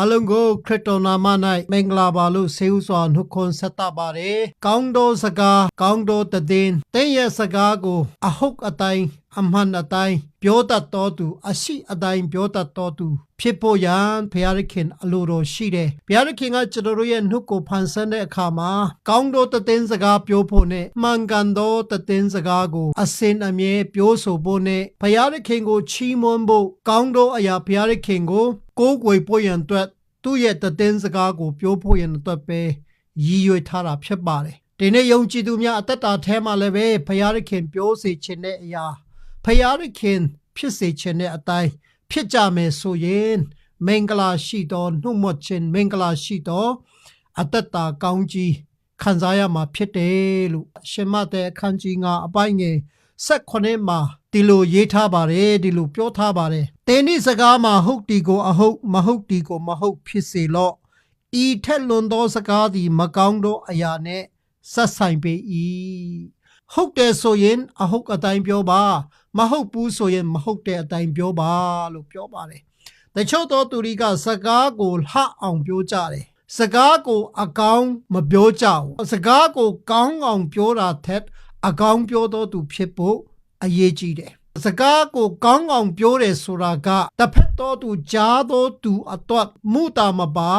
အလုံးကိုခရစ်တော်နာမ၌မင်္ဂလာပါလို့ဆေးဥစွာနှုတ်ခွန်းဆက်တာပါတယ်။ကောင်းတော်စကားကောင်းတော်တည်င်းတဲ့ရဲ့စကားကိုအဟုတ်အတိုင်း အမှန်အတိုင်းပြောတတ်တော်သူအရှိအတိုင်းပြောတတ်တော်သူဖြစ်ဖို့ရန်ဘုရားသခင်အလိုတော်ရှိတယ်။ဘုရားသခင်ကကျွန်တော်တို့ရဲ့နှုတ်ကိုဖန်ဆင်းတဲ့အခါမှာကောင်းတော်တည်င်းစကားပြောဖို့နဲ့မှန်ကန်တော်တည်င်းစကားကိုအစင်အမြဲပြောဆိုဖို့နဲ့ဘုရားသခင်ကိုချီးမွမ်းဖို့ကောင်းတော်အရာဘုရားသခင်ကိုကိုးကွယ်ဖို့ရန်အတွက်သူ့ရဲ့တည်င်းစကားကိုပြောဖို့ရန်အတွက်ပဲရည်ရွယ်ထားတာဖြစ်ပါတယ်။ဒီနေ့ယုံကြည်သူများအသက်တာထဲမှာလည်းပဲဘုရားသခင်ပြောစေခြင်းတဲ့အရာ ဖယားရခင်ဖြစ်စေခြင်းနဲ့အတိုင်းဖြစ်ကြမယ်ဆိုရင်မင်္ဂလာရှိသောနှုတ်မခြင်းမင်္ဂလာရှိသောအသက်တာကောင်းကြီးခံစားရမှာဖြစ်တယ်လို့ရှင်မတဲ့အခန်းကြီး9အပိုင်းငယ်16မှာဒီလိုရေးထားပါတယ်ဒီလိုပြောထားပါတယ်တင်းဒီစကားမှာဟုတ်တီကိုအဟုတ်မဟုတ်တီကိုမဟုတ်ဖြစ်စေလော့ဤထက်လွန်သောစကားသည်မကောင်းသောအရာနှင့်ဆက်ဆိုင်ပေ၏ဟုတ်တယ်ဆိုရင် အဟုတ်အတိုင်းပြောပါ မဟုတ်ဘူးဆိုရင်မဟုတ်တဲ့အတိုင်းပြောပါလို့ပြောပါတယ်။တချို့သောသူတွေကစကားကိုလှအောင်ပြောကြတယ်။စကားကိုအကောင်းမပြောကြဘူး။စကားကိုကောင်းအောင်ပြောတာထက်အကောင်းပြောသောသူဖြစ်ဖို့အရေးကြီးတယ်။စကားကိုကောင်းအောင်ပြောတယ်ဆိုတာကတစ်ဖက်သောသူကြားသောသူအတွက်မူတာမပါ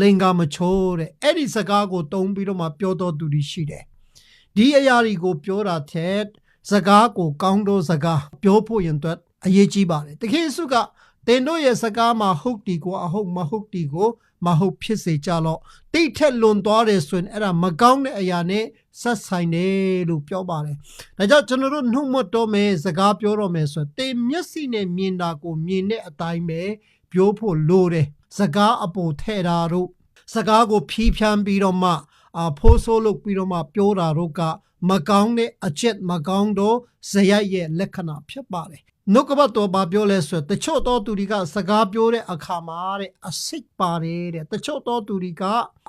လင်္ကာမချိုးတဲ့အဲ့ဒီစကားကိုတုံးပြီးတော့မှပြောတော်သူတွေရှိတယ်။ဒီအရာတွေကိုပြောတာထက် စကားကိုကောင်းသောစကားပြောဖို့ရင်အတွက်အရေးကြီးပါတယ်။တခင်ယေရှုကတင်တို့ရဲ့စကားမှာဟုတ်တီကိုအဟုတ်မဟုတ်တီကိုမဟုတ်ဖြစ်စေကြလော့။တိတ်ထက်လွန်သွားတယ်ဆိုရင်အဲ့ဒါမကောင်းတဲ့အရာနဲ့ဆက်ဆိုင်တယ်လို့ပြောပါတယ်။ဒါကြောင့်ကျွန်တော်တို့နှုတ်မတော်မယ်စကားပြောတော့မယ်ဆိုတင်မျက်စိနဲ့မြင်တာကိုမြင်တဲ့အတိုင်းပဲပြောဖို့လိုတယ်။စကားအပေါ်ထဲတာတို့စကားကိုဖြီးဖြန်းပြီးတော့မှအဖိုးဆိုးလုပ်ပြီးတော့မှပြောတာတို့က မကောင်းတဲ့အချက်မကောင်းသောဇယက်ရဲ့လက္ခဏာဖြစ်ပါတယ်နှုတ်ကပတ်တော်ဘာပြောလဲဆိုတချို့သောသူတွေကစကားပြောတဲ့အခါမှာတဲ့အစိတ်ပါတယ်တဲ့တချို့သောသူတွေက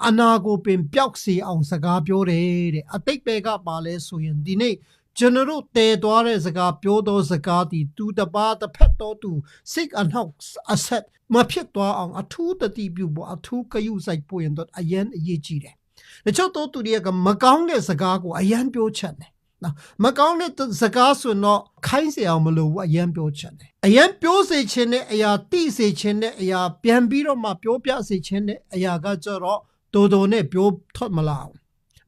အနာကိုပင်ပျောက်စေအောင်စကားပြောတယ်တဲ့အတိတ်ပဲကပါလဲဆိုရင်ဒီနေ့ကျွန်တော်တို့တည်သွားတဲ့စကားပြောသောစကားဒီသူတပါတစ်ဖက်တော်သူစိတ်အနှောက်အဆက်မဖြစ်သွားအောင်အထူးတတိပြုဖို့အထူးကယူဆိုင်ဖို့ရင်တော့အရင်အရေးကြီးတယ် တချို့သောသူတွေကမကောင်းတဲ့စကားကိုအယံပြောချက်တယ်နော်မကောင်းတဲ့စကားဆိုတော့ခိုင်းစေအောင်မလို့ဘူးအယံပြောချက်တယ်အယံပြောစေခြင်းနဲ့အရာတိစေခြင်းနဲ့အရာပြန်ပြီးတော့မှပြောပြစေခြင်းနဲ့အရာကကြတော့တိုးတိုးနဲ့ပြောထွက်မလာအောင်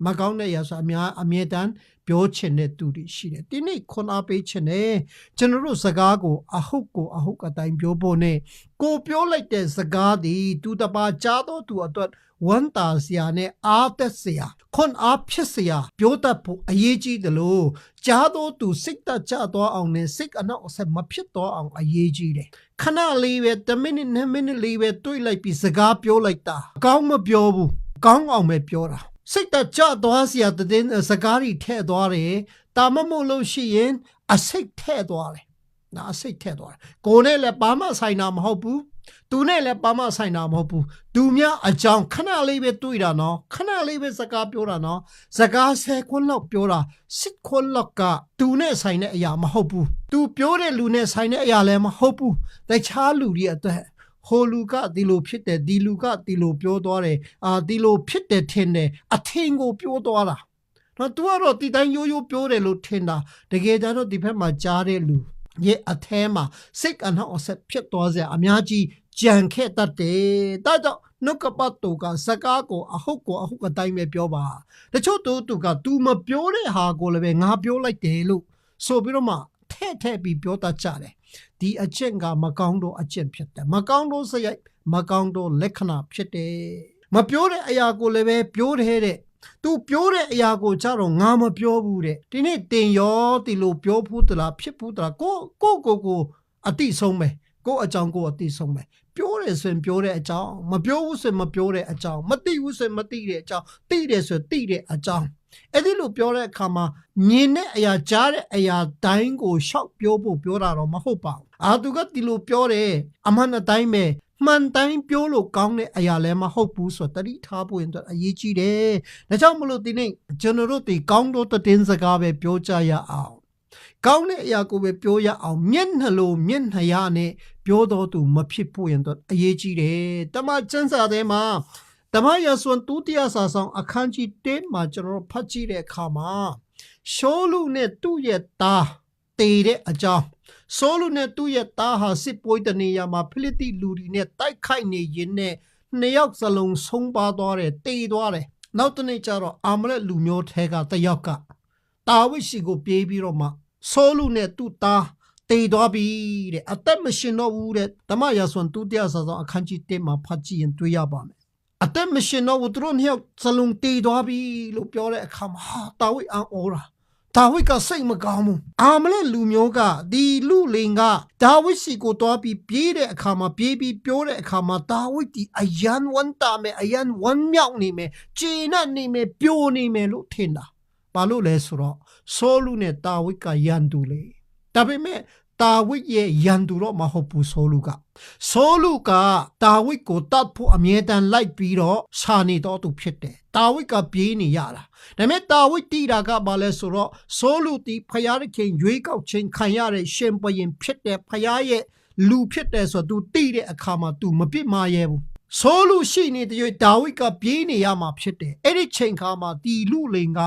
မကောင်းတဲ့အရာဆိုအများအမြဲတမ်းပြောချင်တဲ့သူတွေရှိတယ်ဒီနေ့ခွန်အားပေးချင်တယ်ကျွန်တော်တို့စကားကိုအဟုတ်ကိုအဟုတ်အတိုင်းပြောဖို့နဲ့ကိုပြောလိုက်တဲ့စကားဒီသူတပါကြားတော့သူအတွက်ဝန်တာစရာနဲ့အားသက်စရာခွန်အားဖြစ်စရာပြောတတ်ဖို့အရေးကြီးတယ်လို့ကြားတော့သူစိတ်တကြသွားအောင်နဲ့စိတ်အနောက်အဆက်မဖြစ်တော့အောင်အရေးကြီးတယ်ခဏလေးပဲ10မိနစ်2မိနစ်လေးပဲတွေးလိုက်ပြီးစကားပြောလိုက်တာအကောင်းမပြောဘူးကောင်းအောင်ပဲပြောတာ စိတ်တကြသွားစရာတဲ့စကားတွေထည့်သွားတယ်တာမမို့လို့ရှိရင်အစိတ်ထည့်သွားတယ်နာအစိတ်ထည့်သွားတယ်ကိုယ်နဲ့လည်းဘာမှဆိုင်တာမဟုတ်ဘူးသူနဲ့လည်းပါမဆိုင်တာမဟုတ်ဘူးသူများအကြောင်းခဏလေးပဲတွေးတာနော်ခဏလေးပဲစကားပြောတာနော်စကားဆယ်ခွန်းလောက်ပြောတာစစ်ခွန်းလောက်ကသူနဲ့ဆိုင်တဲ့အရာမဟုတ်ဘူးသူပြောတဲ့လူနဲ့ဆိုင်တဲ့အရာလည်းမဟုတ်ဘူးတခြားလူတွေအတွက် ဟိုလူကဒီလိုဖြစ်တယ်ဒီလူကဒီလိုပြောသွားတယ်အာဒီလိုဖြစ်တယ်ထင်တယ်အထင်ကိုပြောသွားတာတော့သူကတော့ဒီတိုင်းရိုးရိုးပြောတယ်လို့ထင်တာတကယ်ကြတော့ဒီဘက်မှာကြားတဲ့လူရဲ့အแทမှာစိတ်အနှောက်အဆက်ဖြစ်သွားစရာအများကြီးကြံခဲ့တတ်တယ်။ဒါကြောင့်နှုတ်ကပတ်တော်ကစကားကိုအဟုတ်ကိုအဟုတ်အတိုင်းပဲပြောပါ။တချို့သူသူက तू မပြောတဲ့ဟာကိုလည်းပဲငါပြောလိုက်တယ်လို့ဆိုပြီးတော့မှထဲ့ထဲ့ပြီးပြောတတ်ကြတယ်။ ဒီအချက်ကမကောင်းတော့အချက်ဖြစ်တယ်။မကောင်းတော့စရိုက်မကောင်းတော့လက္ခဏာဖြစ်တယ်။မပြောတဲ့အရာကိုလည်းပဲပြောတဲ့တဲ့သူပြောတဲ့အရာကိုကြတော့ငါမပြောဘူးတဲ့ဒီနေ့တင်ရောဒီလိုပြောဘူးတလားဖြစ်ဘူးတလားကိုကိုကိုကိုအတိဆုံးပဲကိုအကြောင်းကိုအတိဆုံးပဲပြောတယ်ဆိုရင်ပြောတဲ့အကြောင်းမပြောဘူးဆိုရင်မပြောတဲ့အကြောင်းမသိဘူးဆိုရင်မသိတဲ့အကြောင်းသိတယ်ဆိုရင်သိတဲ့အကြောင်း အဲ့ဒီလိုပြောတဲ့အခါမှာမြင်တဲ့အရာကြားတဲ့အရာတိုင်းကိုရှောက်ပြောဖို့ပြောတာတော့မဟုတ်ပါဘူးအာသူကဒီလိုပြောတယ်အမှန်အတိုင်းပဲမှန်တိုင်းပြောလို့ကောင်းတဲ့အရာလည်းမဟုတ်ဘူးဆိုတော့တတိထားဖို့ရင်တော့အရေးကြီးတယ်။ဒါကြောင့်မလို့ဒီနေ့ကျွန်တော်တို့ဒီကောင်းသောတည်င်းစကားပဲပြောကြရအောင်ကောင်းတဲ့အရာကိုပဲပြောရအောင်မျက်နှာလိုမျက်နှာရနဲ့ပြောတော်သူမဖြစ်ဖို့ရင်တော့အရေးကြီးတယ်တမန်ကျမ်းစာထဲမှာ တမန်ရဆွန်ဒုတိယစာဆောင် အခန်းကြီး1မှာကျွန်တော်တို့ဖတ်ကြည့်တဲ့အခါမှာရှောလူနဲ့သူ့ရဲ့သားတည်တဲ့အကြောင်းဆိုလူနဲ့သူ့ရဲ့သားဟာစစ်ပွဲတနေရာမှာဖိလိတိလူတွေနဲ့တိုက်ခိုက်နေရင်းနဲ့နှစ်ယောက်စလုံးဆုံးပါသွားတယ်တည်သွားတယ်နောက်တစ်နေ့ကျတော့အာမလက်လူမျိုးထဲကတစ်ယောက်ကတာဝိရှိကိုပြေးပြီးတော့မှဆိုလူနဲ့သူ့သားတည်သွားပြီတဲ့အသက်မရှင်တော့ဘူးတဲ့ဓမ္မရာဆွန်သူတရားစာဆောင်အခန်းကြီး1မှာဖတ်ကြည့်ရင်တွေ့ရပါမယ် အသက်မရှင်တော့ဘူးသူတို့နှစ်ယောက်စလုံးတည်သွားပြီလို့ပြောတဲ့အခါမှာဟာတာဝိအံ့ဩတာဒါဝိဒ်ကစိတ်မကောင်းဘူးအာမလက်လူမျိုးကဒီလူလင်ကဒါဝိဒ်စီကိုတွားပြီးပြေးတဲ့အခါမှာပြေးပြီးပြောတဲ့အခါမှာဒါဝိဒ်ဒီအယံဝန်တာမယ်အယံဝန်မြောက်နေမယ်ဂျေနတ်နေမယ်ပြိုနေမယ်လို့ထင်တာဘာလို့လဲဆိုတော့ဆိုလူနဲ့ဒါဝိဒ်ကယန်တူလေဒါပေမဲ့ ဒါဝိဒ်ရဲ့ယန်တူတော့မဟုတ်ဘူးဆိုလူကဆိုလူကဒါဝိဒ်ကိုတတ်ဖို့အမြဲတမ်းလိုက်ပြီးတော့ရှာနေတော့သူဖြစ်တယ်ဒါဝိဒ်ကပြေးနေရတာဒါပေမဲ့တာဝိတ်တီတာကဘာလဲဆိုတော့ဆိုလူတီဖယားရခင်ရွေးကောက်ခြင်းခံရတဲ့ရှင်ဘရင်ဖြစ်တဲ့ဖယားရဲ့လူဖြစ်တယ်ဆိုတော့ तू တီးတဲ့အခါမှာ तू မပြစ်မရဲဘူးဆိုလူရှိနေတဲ့ရွေးဒါဝိတ်ကပြေးနေရမှာဖြစ်တယ်အဲ့ဒီချိန်ခါမှာတီလူလင်က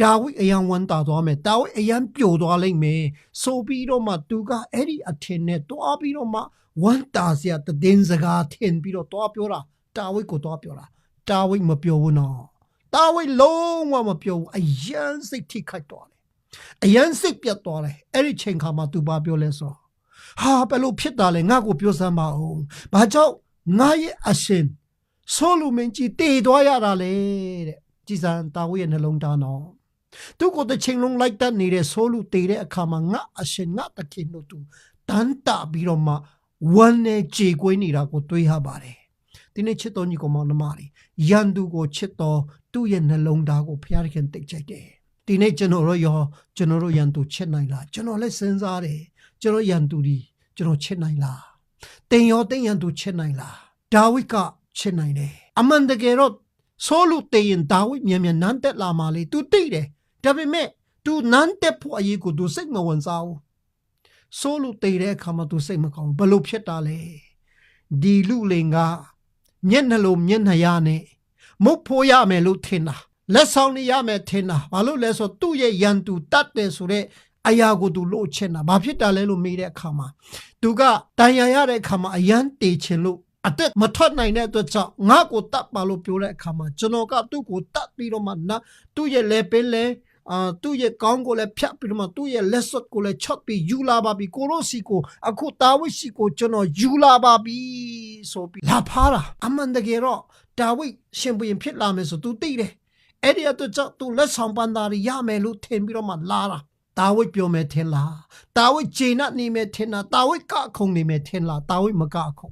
ဒါဝိတ်အယံဝန်တာသွားမယ်ဒါဝိတ်အယံပြိုသွားလိမ့်မယ်ဆိုပြီးတော့မှသူကအဲ့ဒီအထင်နဲ့တွားပြီးတော့မှဝန်တာစရာတည်င်းစကားထင်ပြီးတော့တွားပြောတာဒါဝိတ်ကိုတွားပြောတာဒါဝိတ်မပြောဘူးနော်တာဝိတ်လုံးဝမပြောဘူးအယံစိတ်ထိခိုက်သွားတယ်အယံစိတ်ပြတ်သွားတယ်အဲ့ဒီချိန်ခါမှာသူဘာပြောလဲဆိုတော့ဟာဘယ်လိုဖြစ်တာလဲငါ့ကိုပြောစမ်းပါဦးဘာကြောင့်ငါရဲ့အရှင်ဆိုလူမင်းကြီးတည်သွားရတာလေတဲ့ကြည်စံတာဝိတ်ရဲ့နှလုံးသားနော် သူကိုတစ်ချိန်လုံးလိုက်တတ်နေတဲ့ဆိုလူတည်တဲ့အခါမှာငါအရှင်ငါတခင်တို့သူတန်တာပြီးတော့မှဝမ်းနဲ့ကြေကွေးနေတာကိုတွေးရပါတယ်ဒီနေ့ချစ်တော်ညီကောင်မနှမလေးရန်သူကိုချစ်တော်သူ့ရဲ့နှလုံးသားကိုဖျားရခင်တိတ်ကြိုက်တယ်ဒီနေ့ကျွန်တော်တို့ရောကျွန်တော်တို့ရန်သူချစ်နိုင်လားကျွန်တော်လည်းစဉ်းစားတယ်ကျွန်တော်ရန်သူဒီကျွန်တော်ချစ်နိုင်လားတင်ရောတင်ရန်သူချစ်နိုင်လားဒါဝိဒ်ကချစ်နိုင်တယ်အမှန်တကယ်တော့ဆိုလူတေရင်ဒါဝိဒ်မြန်မြန်နန်းတက်လာမှလေ तू သိတယ် ဒါပေမဲ့ तू နန်းတက်ဖို့အရေးကို तू စိတ်မဝင်စားဘူးဆိုလူတေတဲ့အခါမှာ तू စိတ်မကောင်းဘူးဘလို့ဖြစ်တာလဲဒီလူလင်ကမျက်နှာလိုမျက်နှာရနဲ့မုတ်ဖိုးရမယ်လို့ထင်တာလက်ဆောင်နေရမယ်ထင်တာဘာလို့လဲဆိုသူ့ရဲ့ရန်သူတတ်တယ်ဆိုတဲ့အရာကိုသူလို့ချင်တာဘာဖြစ်တာလဲလို့မေးတဲ့အခါမှာသူကတန်ရရတဲ့အခါမှာအယမ်းတေချင်လို့အသက်မထွက်နိုင်တဲ့အတွက်ကြောင့်ငါ့ကိုတတ်ပါလို့ပြောတဲ့အခါမှာကျွန်တော်ကသူ့ကိုတတ်ပြီးတော့မှနာသူ့ရဲ့လေပင်လေ အာသူ့ရဲ့ကောင်းကိုလည်းဖြတ်ပြီးတော့မှသူ့ရဲ့လက်စွပ်ကိုလည်းချော့ပြီးယူလာပါပြီကိုရိုစီကိုအခုတာဝိစီကိုကျွန်တော်ယူလာပါပြီဆိုပြီးလာဖားတာအမှန်တကယ်တော့ဒါဝိရှင်ဘုရင်ဖြစ်လာမယ်ဆိုသူသိတယ်အဲ့ဒီအတွက်ကြောင့်သူလက်ဆောင်ပန်းသားရရမယ်လို့ထင်ပြီးတော့မှလာတာတာဝိပြောမယ်ထင်လားတာဝိဂျေနတ်နေမယ်ထင်လားတာဝိကခုံနေမယ်ထင်လားတာဝိမကခုံ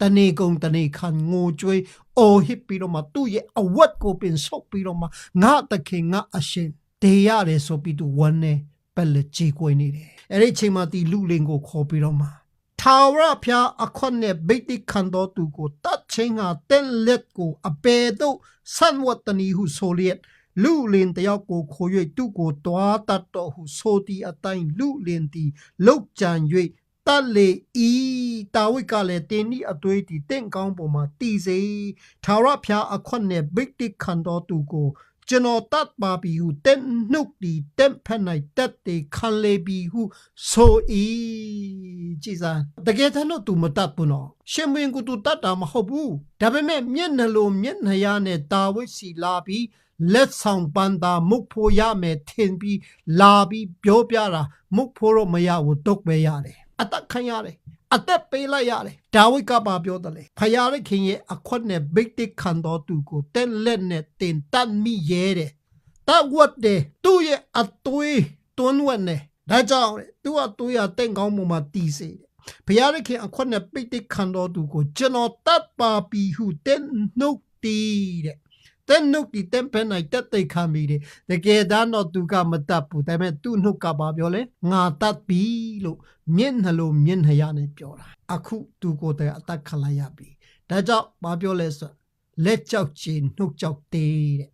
တနေကုံတနေခန်ငိုကြွေးအော်ဟစ်ပြီးတော့မှသူ့ရဲ့အဝတ်ကိုပင်ဆုပ်ပြီးတော့မှငါတခင်ငါအရှင် တေရတယ်ဆိုပြီးသူဝမ်းနေပက်လက်ကြေကွေးနေတယ်အဲ့ဒီအချိန်မှာဒီလူလင်ကိုခေါ်ပြီးတော့မှထာဝရဖျားအခွင့်နဲ့ဗိတိခံတော်သူကိုတတ်ချင်းဟာတဲ့လက်ကိုအပေတို့ဆန်ဝတ်တနီဟုဆိုလျက်လူလင်တယောက်ကိုခို၍သူ့ကိုတွားတတ်တော်ဟုဆိုသည်အတိုင်းလူလင်သည်လောက်ကြံ၍တတ်လေဤတာဝိကလည်းတင်းဤအသွေးသည်တင့်ကောင်းပေါ်မှာတည်စေထာဝရဖျားအခွင့်နဲ့ဗိတိခံတော်သူကို ကျွန်တော်တတ်ပါပြီဟုတဲ့နှုတ်ဒီတဲ့ဖက်၌တက်တေခံလေပြီဟုဆို၏ကြည်စားတကယ်တမ်းတော့ तू မတတ်ဘူးနော်ရှင်မင်းက तू တတ်တာမဟုတ်ဘူးဒါပေမဲ့မျက်နှလိုမျက်နှာရနဲ့တာဝိစီလာပြီးလက်ဆောင်ပန်းသာမုတ်ဖိုးရမယ်ထင်ပြီးလာပြီးပြောပြတာမုတ်ဖိုးတော့မရဘူးတုတ်ပဲရတယ်အသက်ခံရတယ် အသက်ပေးလိုက်ရတယ်ဒါဝိဒ်ကပါပြောတယ်လေဖယားရခင်ရဲ့အခွတ်နဲ့ဘိတ်တိခံတော်သူကိုတဲ့လက်နဲ့တင်တတ်မိရဲတယ်တဝတ်တယ်သူ့ရဲ့အသွေးတွန်းဝတ်နဲ့ဒါကြောင့်လေသူ့အသွေးကတင့်ကောင်းမှုမှာတီးစေတယ်ဘုရားရခင်အခွတ်နဲ့ပိတ်တိခံတော်သူကိုကျွန်တော်တတ်ပါပြီဟုတဲ့နှုတ်တီးတဲ့ တဲ့နှုတ်ဒီတဲ့ပန်နိုင်တက်တိတ်ခံပြီးတယ်တကယ်တမ်းတော့သူကမတတ်ဘူးဒါပေမဲ့သူ့နှုတ်ကပါပြောလဲငါတတ်ပြီလို့မျက်နှာလိုမျက်နှာရနဲ့ပြောတာအခုသူကိုယ်တိုင်အသက်ခံလိုက်ရပြီဒါကြောင့်မပြောလဲဆိုလက်ကြောက်ချင်နှုတ်ကြောက်တေးတဲ့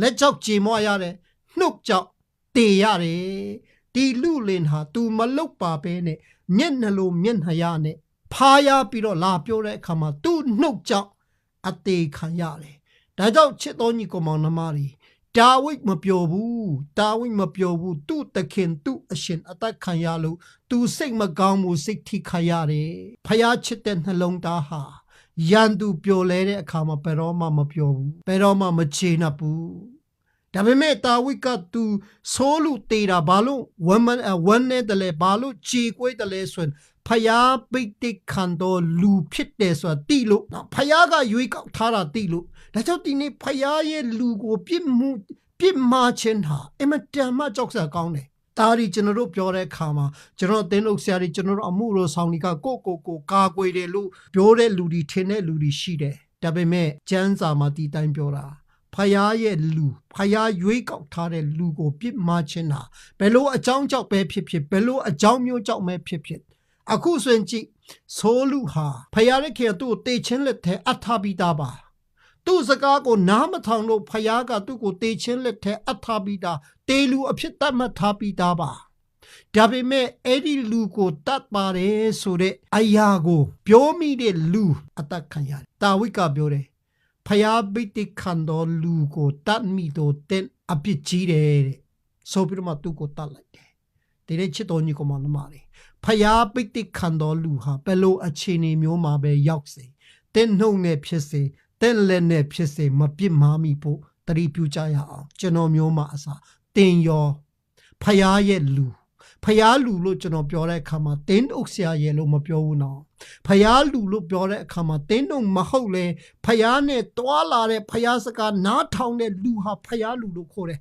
လက်ကြောက်ချင်မွားရတယ်နှုတ်ကြောက်တေးရတယ်တဒီလူလင်ဟာ तू မလုတ်ပါပဲနဲ့မျက်နှလိုမျက်နှာရနဲ့ဖားရပြီးတော့လာပြောတဲ့အခါမှာ तू နှုတ်ကြောင့်အသေးခံရတယ် ဒါကြောင့်ချစ်တော်ညီကောင်မောင်နှမတွေဒါဝိဒ်မပြောဘူးဒါဝိဒ်မပြောဘူးသူ့တခင်သူ့အရှင်အသက်ခံရလို့ तू စိတ်မကောင်းဘူးစိတ်ထိခါရတယ်ဖျားချစ်တဲ့နှလုံးသားဟာရန်သူပျော်လဲတဲ့အခါမှာဘယ်တော့မှမပြောဘူးဘယ်တော့မှမချေနှပ်ဘူးဒါပေမဲ့တာဝိဒ်က तू ဆိုးလူတေတာဘာလို့ဝမ်းမဝမ်းနဲ့တလဲဘာလို့ခြေကွေးတလဲဆိုရင် ဖယားပိတ်တိခံတော်လူဖြစ်တယ်ဆိုတာတိလို့နော်ဖယားကရွေးကောက်ထားတာတိလို့ဒါကြောင့်ဒီနေ့ဖယားရဲ့လူကိုပြစ်မှုပြစ်မှားခြင်းဟာအင်မတန်မှကြောက်စရာကောင်းတယ်ဒါဒီကျွန်တော်တို့ပြောတဲ့အခါမှာကျွန်တော်အသင်းတို့ဆရာတွေကျွန်တော်တို့အမှုတော်ဆောင်တွေကကိုကိုကိုကာကွယ်တယ်လို့ပြောတဲ့လူတွေထင်တဲ့လူတွေရှိတယ်ဒါပေမဲ့ကျမ်းစာမှာဒီတိုင်းပြောတာဖယားရဲ့လူဖယားရွေးကောက်ထားတဲ့လူကိုပြစ်မှားခြင်းဟာဘယ်လိုအကြောင်းကြောင့်ပဲဖြစ်ဖြစ်ဘယ်လိုအကြောင်းမျိုးကြောင့်ပဲဖြစ်ဖြစ် အခုဆိုရင်ကြည့်ဆိုးလူဟာဖယားရဲ့ခင်သူ့ကိုတေချင်းလက်ထဲအထာပိတာပါသူ့စကားကိုနားမထောင်လို့ဖယားကသူ့ကိုတေချင်းလက်ထဲအထာပိတာတေလူအဖြစ်တတ်မှတ်ထားပိတာပါဒါပေမဲ့အဲ့ဒီလူကိုတတ်ပါတယ်ဆိုတဲ့အရာကို ပြောမိတဲ့လူအသက်ခံရတယ်တာဝိကပြောတယ်ဖယားပိတိခံတော်လူကိုတတ်မိတော့တဲ့အပြစ်ကြီးတယ်တဲ့ဆိုပြီးတော့မှသူ့ကိုတတ်လိုက်တယ်ဒီနေ့ချစ်တော်ညီကောင်မနှမလေး ဖယားပိတိခံတော်လူဟာဘယ်လိုအခြေအနေမျိုးမှာပဲရောက်စေတဲ့နှုတ်နဲ့ဖြစ်စေတဲ့လက်နဲ့ဖြစ်စေမပြစ်မှားမိဖို့တတိပြုကြရအောင်ကျွန်တော်မျိုးမှာအစားတင်ရောဖယားရဲ့လူဖယားလူလို့ကျွန်တော်ပြောတဲ့အခါမှာတင်းအုပ်ဆရာရဲ့လို့မပြောဘူးနော်ဖယားလူလို့ပြောတဲ့အခါမှာတင်းတို့မဟုတ်လေဖယားနဲ့တွာလာတဲ့ဖယားစကားနားထောင်တဲ့လူဟာဖယားလူလို့ခေါ်တယ်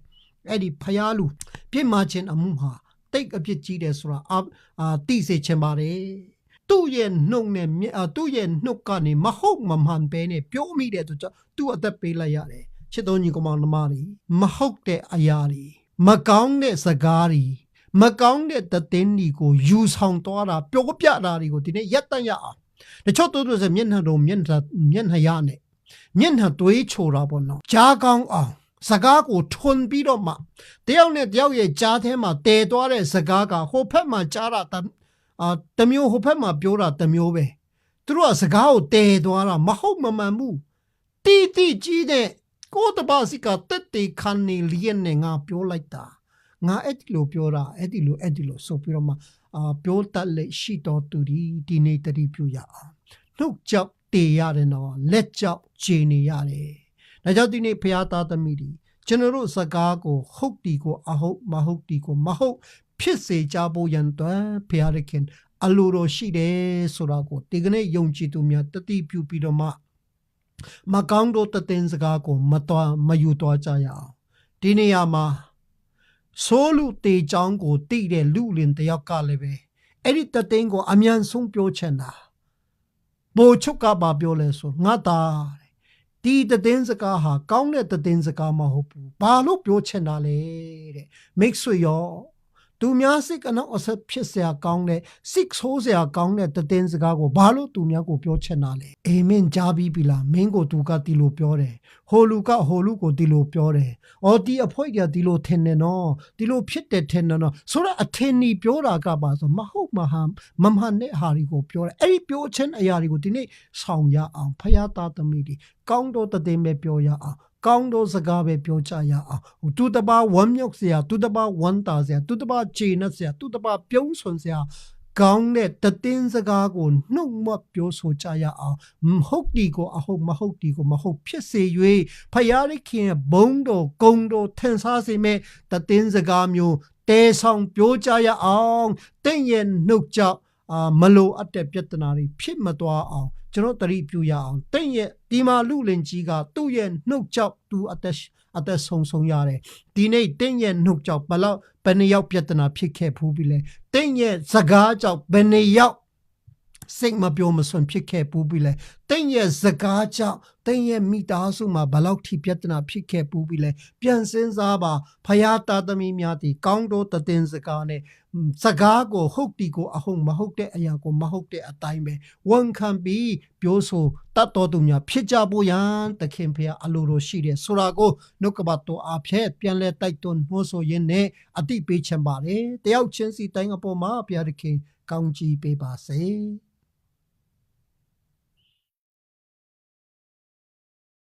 အဲ့ဒီဖယားလူပြစ်မှားခြင်းအမှုဟာ တိတ်အပြစ်ကြီးတယ်ဆိုတာအာအာသိစေချင်ပါတယ်သူ့ရဲ့နှုတ်နဲ့မြအာသူ့ရဲ့နှုတ်ကနေမဟုတ်မမှန်ပဲနဲ့ပြောမိတဲ့သူကြောင့်သူ့အသက်ပေးလိုက်ရတယ်ချစ်တော်ညီကောင်မနှမတွေမဟုတ်တဲ့အရာတွေမကောင်းတဲ့စကားတွေမကောင်းတဲ့တည်င်းဒီကိုယူဆောင်သွားတာပြောပြတာတွေကိုဒီနေ့ရက်တန့်ရအောင်တချို့တို့တို့ဆိုမျက်နှာတော်မျက်နှာမျက်နှာရနဲ့မျက်နှာတွေးချိုတာပေါ့နော်ကြားကောင်းအောင် စကားကိုထွန်ပြီးတော့မှတယောက်နဲ့တယောက်ရဲ့ကြားထဲမှာတည်သွားတဲ့စကားကဟိုဖက်မှာကြားတာတအာတမျိုးဟိုဖက်မှာပြောတာတမျိုးပဲသူတို့ကစကားကိုတည်သွားတာမဟုတ်မမှန်ဘူးတီတီကြီးတဲ့ကိုတပါစီကတက်တေခန်နေလျက်နဲ့ငါပြောလိုက်တာငါအဲ့ဒီလိုပြောတာအဲ့ဒီလိုအဲ့ဒီလိုဆိုပြီးတော့မှအာပြောတတ်လက်ရှိတော်သူဒီဒီနေ့တတိပြုရအောင်နှုတ်ကြောက်တေရတယ်နော်လက်ကြောက်ခြေနေရတယ် ဒါကြောင့်ဒီနေ့ဖရာသားသမီးဒီကျွန်တော်တို့စကားကိုဟုတ်တီကိုအဟုတ်မဟုတ်တီကိုမဟုတ်ဖြစ်စေကြဖို့ရန်အတွက်ဖရာရခင်အလိုတော်ရှိတယ်ဆိုတာကိုဒီကနေ့ယုံကြည်သူများတတိပြုပြီးတော့မှမကောင်းတို့တည်င်းစကားကိုမတော်မယူတော်ကြရအောင်ဒီနေရာမှာဆိုးလူတေချောင်းကိုတိတဲ့လူလင်တယောက်ကလည်းပဲအဲ့ဒီတသိန်းကိုအမြန်ဆုံးပြောချင်တာဘိုလ်ချုပ်ကပါပြောလဲဆိုငါသား တဲ့ဒီတည်င်းစကားဟာကောင်းတဲ့တည်င်းစကားမဟုတ်ဘူးဘာလို့ပြောချင်တာလဲတဲ့မိတ်ဆွေရော သူများစိတ်ကနောက်အဆက်ဖြစ်เสียကောင်းတဲ့စိတ်ဆိုးเสียကောင်းတဲ့တည်င်းစကားကိုဘာလို့သူများကိုပြောချင်တာလဲအာမင်ကြားပြီးပြီလားမင်းကိုသူကဒီလိုပြောတယ်ဟိုလူကဟိုလူကိုဒီလိုပြောတယ်အော်ဒီအဖွဲကဒီလိုထင်တယ်နော်ဒီလိုဖြစ်တယ်ထင်တယ်နော်ဆိုတော့အထင်ကြီးပြောတာကပါဆိုမဟုတ်မဟန်မမှန်တဲ့ဟာတွေကိုပြောတယ်အဲ့ဒီပြောချင်းအရာတွေကိုဒီနေ့ဆောင်ရအောင်ဖယားသားသမီးတွေကောင်းတော့တည်င်းပဲပြောရအောင် ကောင်းသောစကားပဲပြောကြရအောင်ဟိုသူတပါဝမ်းမြောက်စရာသူတပါဝမ်းသာစရာသူတပါခြေနှက်စရာသူတပါပြုံးဆွန်စရာကောင်းတဲ့တည်င်းစကားကိုနှုတ်မပြောဆိုကြရအောင်မဟုတ်ဒီကိုအဟုတ်မဟုတ်ဒီကိုမဟုတ်ဖြစ်စေ၍ဖယားရခင်ဘုံတော်ဂုံတော်ထင်ရှားစေမဲ့တည်င်းစကားမျိုးတဲဆောင်ပြောကြရအောင်တင့်ရဲ့နှုတ်ကြောင့် အာမလိုအပ်တဲ့ပြဿနာတွေဖြစ်မသွားအောင်ကျွန်တော်တတိပြုရအောင်တင့်ရဲ့ဒီမာလူလင်ကြီးကသူ့ရဲ့နှုတ်ကြောင့်သူအသက်အသက်ဆုံးဆုံးရတယ်ဒီနေ့တင့်ရဲ့နှုတ်ကြောင့်ဘလောက်ဘယ်နှယောက်ပြဿနာဖြစ်ခဲ့ဖူးပြီလဲတင့်ရဲ့စကားကြောင့်ဘယ်နှယောက် စိတ်မပြောမစွန်ဖြစ်ခဲ့ပူးပြီးလဲတင်းရဲ့စကားကြောင့်တင်းရဲ့မိသားစုမှာဘယ်လောက်ထိပြဿနာဖြစ်ခဲ့ပူးပြီးလဲပြန်စင်းစားပါဖယားသားသမီးများဒီကောင်းတော့တည်င်းစကားနဲ့စကားကိုဟုတ်တီကိုအဟုတ်မဟုတ်တဲ့အရာကိုမဟုတ်တဲ့အတိုင်းပဲဝန်ခံပြီးပြောဆိုတတ်တော်သူများဖြစ်ကြဖို့ရန်တခင်ဖယားအလိုတော်ရှိတယ်ဆိုတာကိုနှုတ်ကပတ်တော်အဖြစ်ပြန်လဲတိုက်တွန်းနှိုးဆိုရင်းနဲ့အတိပေးချင်ပါတယ်တယောက်ချင်းစီတိုင်းအပေါ်မှာဘုရားသခင်ကောင်းချီးပေးပါစေ။